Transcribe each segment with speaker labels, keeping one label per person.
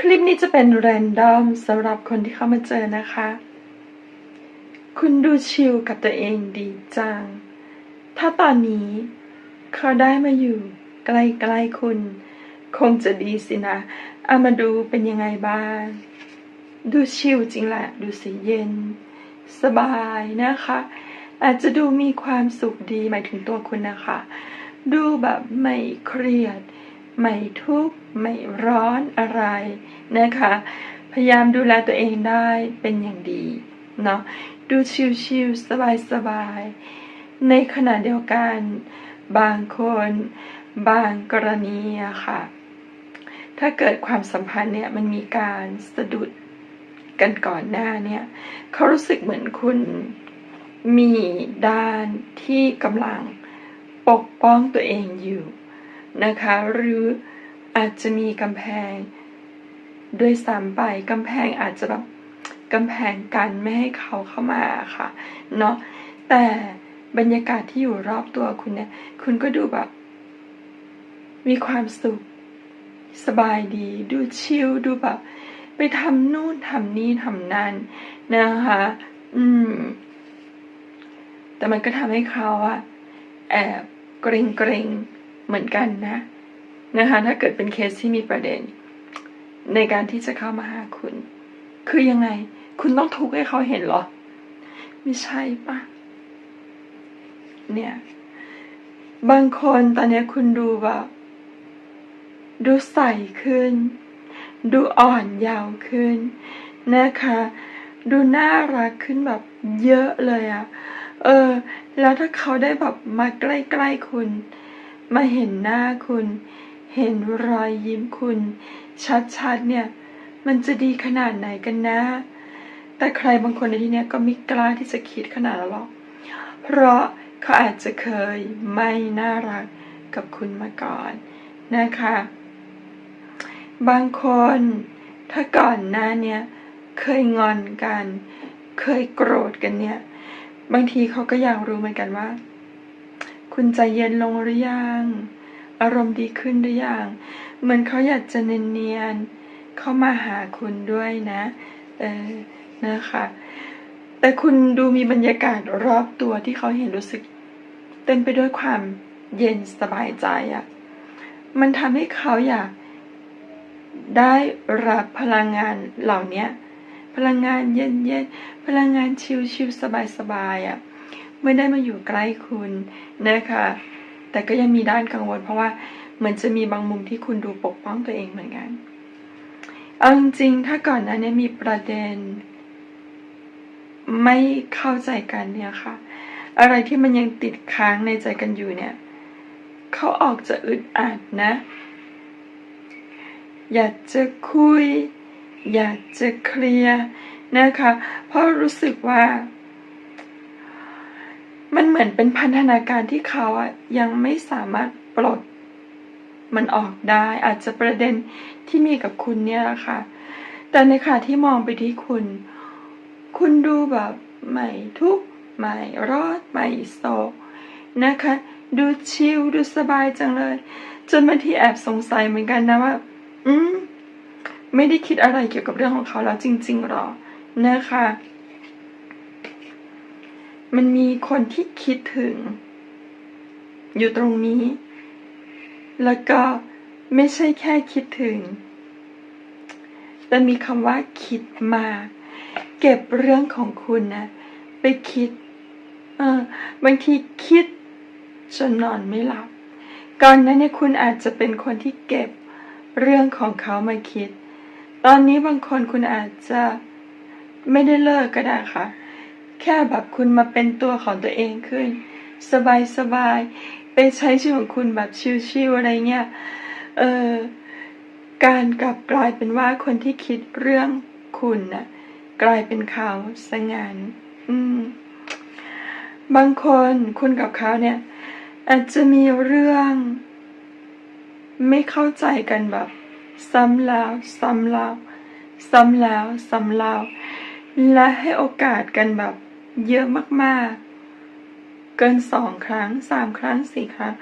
Speaker 1: คลิปนี้จะเป็นแรนดอมสำหรับคนที่เข้ามาเจอนะคะ คุณดูชิลกับตัวเองดีจัง ถ้าตอนนี้เขาได้มาอยู่ใกล้ๆคุณ คงจะดีสินะเอามาดูเป็นยังไงบ้าง ดูชิลจริงแหละ ดูสิเย็น สบายนะคะ อาจจะดูมีความสุขดีหมายถึงตัวคุณนะคะ ดูแบบไม่เครียด ไม่ทุกข์ไม่ร้อนอะไรนะคะ พยายามดูแลตัวเองได้เป็นอย่างดีเนาะดูชิลๆสบายๆ ในขณะเดียวกัน บางคนบางกรณีอะค่ะ ถ้าเกิดความสัมพันธ์เนี่ยมันมีการสะดุดกันก่อนหน้าเนี่ยเขารู้สึกเหมือนคุณมีด้านที่กำลังปกป้องตัวเองอยู่ นะคะ หรืออาจจะมีกำแพงด้วยซ้ำไปกำแพงอาจจะแบบกำแพงกันไม่ให้เขาเข้ามาค่ะเนาะแต่บรรยากาศที่อยู่รอบตัวคุณเนี่ย คุณก็ดูแบบ มีความสุข สบายดี ดูชิลดูแบบ ไปทำนู่นทำนี่ทำนั่นนะคะ อืม แต่มันก็ทำให้เขาอะแอบเกรงเกรง เหมือนกันนะนะคะถ้าเกิดเป็นเคสที่มีประเด็น ในการที่จะเข้ามาหาคุณ คือยังไง คุณต้องทุกข์ให้เขาเห็นเหรอ ไม่ใช่ปะเนี่ย บางคนตอนนี้คุณดูแบบดูใสขึ้น ดูอ่อนยาวขึ้นนะคะ ดูน่ารักขึ้นแบบเยอะเลยอะเออ แล้วถ้าเขาได้แบบมาใกล้ๆคุณ มาเห็นหน้าคุณ เห็นรอยยิ้มคุณ ชัดๆเนี่ย มันจะดีขนาดไหนกันนะ แต่ใครบางคนในที่นี้ก็ไม่กล้าที่จะคิดขนาดหรอก เพราะเขาอาจจะเคยไม่น่ารักกับคุณมาก่อนนะคะ บางคนถ้าก่อนหน้าเนี้ยเคยงอนกัน เคยโกรธกันเนี่ย บางทีเขาก็อยากรู้เหมือนกันว่า คุณใจเย็นลงหรือยัง อารมณ์ดีขึ้นหรือยัง เหมือนเขาอยากจะเนียนๆเข้ามาหาคุณด้วยนะ เออ นะคะ แต่คุณดูมีบรรยากาศรอบตัวที่เขาเห็นรู้สึก เต็มไปด้วยความเย็นสบายใจอะ่ะ มันทำให้เขาอยากได้รับพลังงานเหล่านี้พลังงานเย็นๆ พลังงานชิลๆสบายๆอะ ไม่ได้มาอยู่ใกล้คุณนะคะแต่ก็ยังมีด้านกังวล เพราะว่าเหมือนจะมีบางมุมที่คุณดูปกป้องตัวเองเหมือนกันเอาจริงๆถ้าก่อนหน้านี้มีประเด็น ไม่เข้าใจกันเนี่ยค่ะ อะไรที่มันยังติดค้างในใจกันอยู่เนี่ยเขาออกจะอึดอัดนะ อยากจะคุย อยากจะเคลียร์นะคะ เพราะรู้สึกว่า เหมือนเป็นพันธนาการที่เขาอะยังไม่สามารถปลดมันออกได้ อาจจะประเด็นที่มีกับคุณเนี่ยแหละค่ะ แต่ในขณะที่มองไปที่คุณ คุณดูแบบไม่ทุกข์ไม่รอดไม่โศกนะคะ ดูชิลดูสบายจังเลย จนบางทีแอบสงสัยเหมือนกันนะว่า อืมไม่ได้คิดอะไรเกี่ยวกับเรื่องของเขาแล้วจริงๆหรอนะคะ มันมีคนที่คิดถึง อยู่ตรงนี้ แล้วก็ไม่ใช่แค่คิดถึง แต่มีคำว่าคิดมา เก็บเรื่องของคุณนะ ไปคิด เออบางทีคิดจนนอนไม่หลับ ก่อนนั้นเนี่ยคุณอาจจะเป็นคนที่เก็บเรื่องของเขามาคิด ตอนนี้บางคนคุณอาจจะไม่ได้เลิกก็ได้ค่ะ แค่แบบคุณมาเป็นตัวของตัวเองขึ้น สบายสบายๆไปใช้ชีวิตของคุณแบบชิวๆอะไรเงี้ย เออการกลับกลายเป็นว่าคนที่คิดเรื่องคุณน่ะ กลายเป็นเขาซะงานอืม บางคนคุณกับเขาเนี่ย อาจจะมีเรื่อง ไม่เข้าใจกันแบบ ซ้ำแล้ว ซ้ำแล้ว ซ้ำแล้ว ซ้ำแล้วและให้โอกาสกันแบบ เยอะมากๆ เกินสองครั้งสามครั้งสี่ครั้ง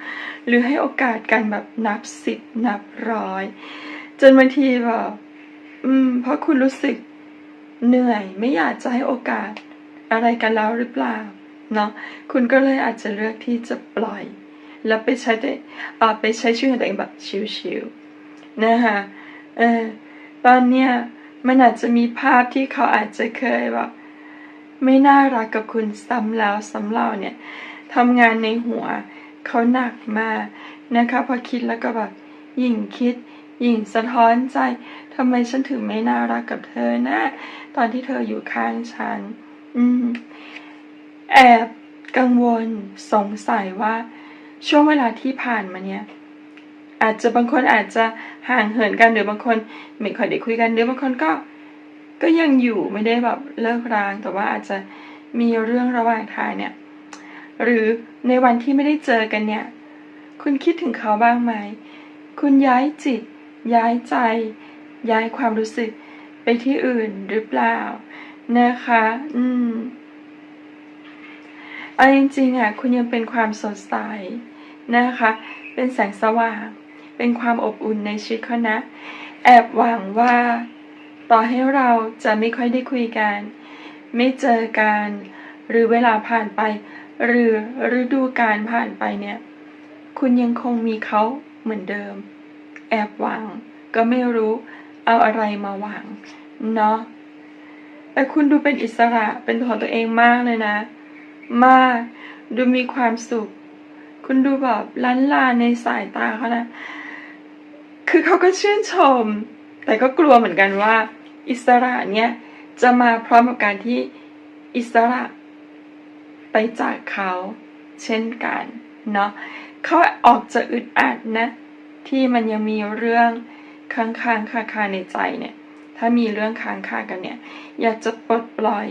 Speaker 1: หรือให้โอกาสกันแบบนับสิบนับร้อย จนบางทีแบบอืม เพราะคุณรู้สึกเหนื่อยไม่อยากจะให้โอกาสอะไรกันแล้วหรือเปล่าเนาะคุณก็เลยอาจจะเลือกที่จะปล่อย แล้วไปใช้ตัวเอ่อไปใช้ชีวิตขอตัวเองแบบชิวๆนะคะเออตอนเนี้ยมันอาจจะมีภาพที่เขาอาจจะเคยแบบ ไม่น่ารักกับคุณซ้ำแล้วซ้ำเล่าเนี่ยทำงานในหัวเขาหนักมากนะคะพอคิดแล้วก็แบบยิ่งคิดยิ่งสะท้อนใจทำไมฉันถึงไม่น่ารักกับเธอนะ ตอนที่เธออยู่ข้างฉัน อืม แอบกังวลสงสัยว่า ช่วงเวลาที่ผ่านมาเนี่ย อาจจะบางคนอาจจะห่างเหินกันหรือบางคนไม่ค่อยได้คุยกันหรือบางคนก็ ก็ยังอยู่ไม่ได้แบบเลิกร้างแต่ว่าอาจจะมีเรื่องระหว่างทางเนี่ย หรือในวันที่ไม่ได้เจอกันเนี่ย คุณคิดถึงเขาบ้างไหม คุณย้ายจิต ย้ายใจ ย้ายความรู้สึกไปที่อื่นหรือเปล่า นะคะ อืมเอาจริงๆอะคุณยังเป็นความสดใสนะคะ เป็นแสงสว่าง เป็นความอบอุ่นในชีวิตเขานะ แอบหวังว่า ต่อให้เราจะไม่ค่อยได้คุยกัน ไม่เจอกัน หรือเวลาผ่านไป หรือฤดูกาลผ่านไปเนี่ย คุณยังคงมีเขาเหมือนเดิม แอบหวัง ก็ไม่รู้เอาอะไรมาหวัง เนาะแต่คุณดูเป็นอิสระเป็นตัวของตัวเองมากเลยนะ มากดูมีความสุข คุณดูแบบล้านลาในสายตาเขานะ คือเขาก็ชื่นชม แต่ก็กลัวเหมือนกันว่า อิสระเนี่ยจะมาพร้อมกับการที่อิสระไปจากเขาเช่นกันเนาะเขาออกจะอึดอัดนะ ที่มันยังมีเรื่องค้างค้างคาคาในใจเนี่ย ถ้ามีเรื่องค้างคากันเนี่ย อยากจะปลดปล่อย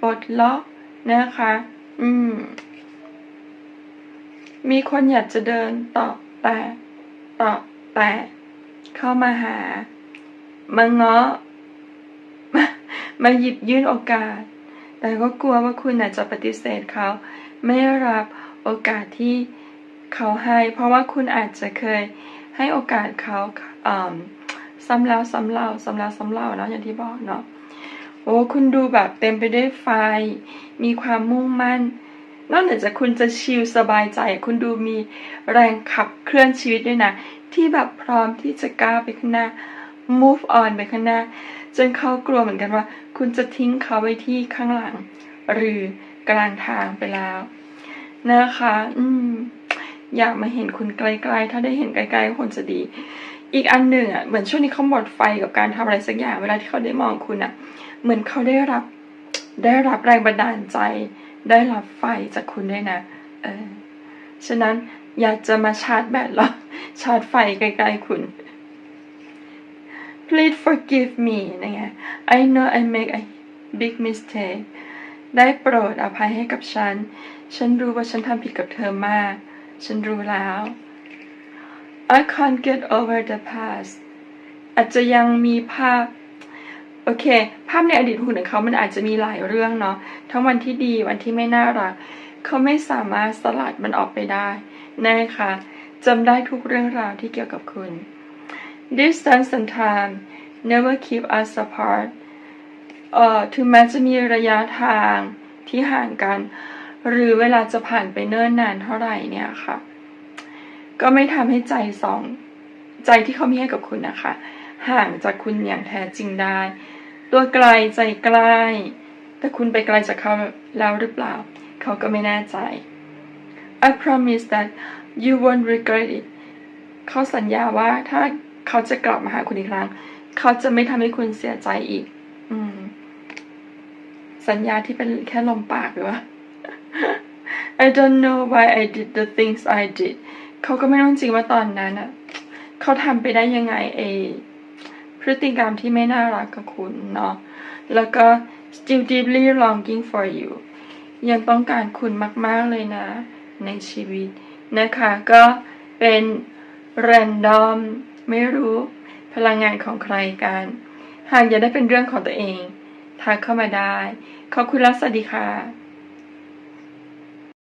Speaker 1: ปลดล็อกนะคะ อืม มีคนอยากจะเดินต่อแต่ต่อแต่เข้ามาหา มาเงาะมามาหยิบยื่นโอกาส แต่ก็กลัวว่าคุณอาจจะปฏิเสธเขา ไม่รับโอกาสที่เขาให้ เพราะว่าคุณอาจจะเคยให้โอกาสเขาอ่าซ้ำแล้วซ้ำเล่าซ้ำแล้วซ้ำเล่าเนาะอย่างที่บอกเนาะโอ้คุณดูแบบเต็มไปด้วยไฟ มีความมุ่งมั่น นอกเหนือจากคุณจะชิลสบายใจ คุณดูมีแรงขับเคลื่อนชีวิตด้วยนะ ที่แบบพร้อมที่จะก้าวไปข้างหน้า move on ไปข้างหน้า จนเขากลัวเหมือนกันว่า คุณจะทิ้งเขาไว้ที่ข้างหลัง หรือกลางทางไปแล้ว นะคะ อืม อยากมาเห็นคุณไกลๆ ถ้าได้เห็นไกลๆคงจะดี อีกอันหนึ่งอะเหมือนช่วงนี้เขาหมดไฟกับการทำอะไรสักอย่างเวลาที่เขาได้มองคุณอะ เหมือนเขาได้รับ ได้รับแรงบันดาลใจ ได้รับไฟจากคุณด้วยนะเออฉะนั้นอยากจะมาชาร์จแบตแล้วชาร์จไฟใกลๆคุณ Please forgive me นะไง I know I make a big mistake ได้โปรดอภัยให้กับฉัน ฉันรู้ว่าฉันทำผิดกับเธอมาก ฉันรู้แล้ว I can't get over the past อาจจะยังมีภาพ โอเค ภาพในอดีตของคุณของเขามันอาจจะมีหลายเรื่องเนาะ ทั้งวันที่ดี วันที่ไม่น่ารัก เขาไม่สามารถสลัดมันออกไปได้ นะคะจำได้ทุกเรื่องราวที่เกี่ยวกับคุณ Distance and time never keep us apart เอ่อถึงแม้จะมีระยะทางที่ห่างกัน หรือเวลาจะผ่านไปเนิ่นนานเท่าไหร่เนี่ยค่ะ ก็ไม่ทำให้ใจสอง ใจที่เขามีให้กับคุณนะคะ ห่างจากคุณอย่างแท้จริงได้ ตัวไกลใจใกล้แต่คุณไปไกลจากเขาแล้วหรือเปล่า เขาก็ไม่แน่ใจ I promise that you won't regret it เขาสัญญาว่าถ้า เขาจะกลับมาหาคุณอีกครั้ง เขาจะไม่ทำให้คุณเสียใจอีก อืม สัญญาที่เป็นแค่ลมปากหรือวะ I don't know why I did the things I did เขาก็ไม่รู้จริงว่าตอนนั้นอะ เขาทำไปได้ยังไงเอพฤติกรรมที่ไม่น่ารักกับคุณเนาะ แล้วก็ still deeply longing for you ยังต้องการคุณมาก ๆ เลยนะ ในชีวิตนะคะ ก็เป็น random ไม่รู้ พลังงานของใครกัน หากอยากได้เป็นเรื่องของตัวเองทักเข้ามาได้ ขอบคุณและสวัสดีค่ะ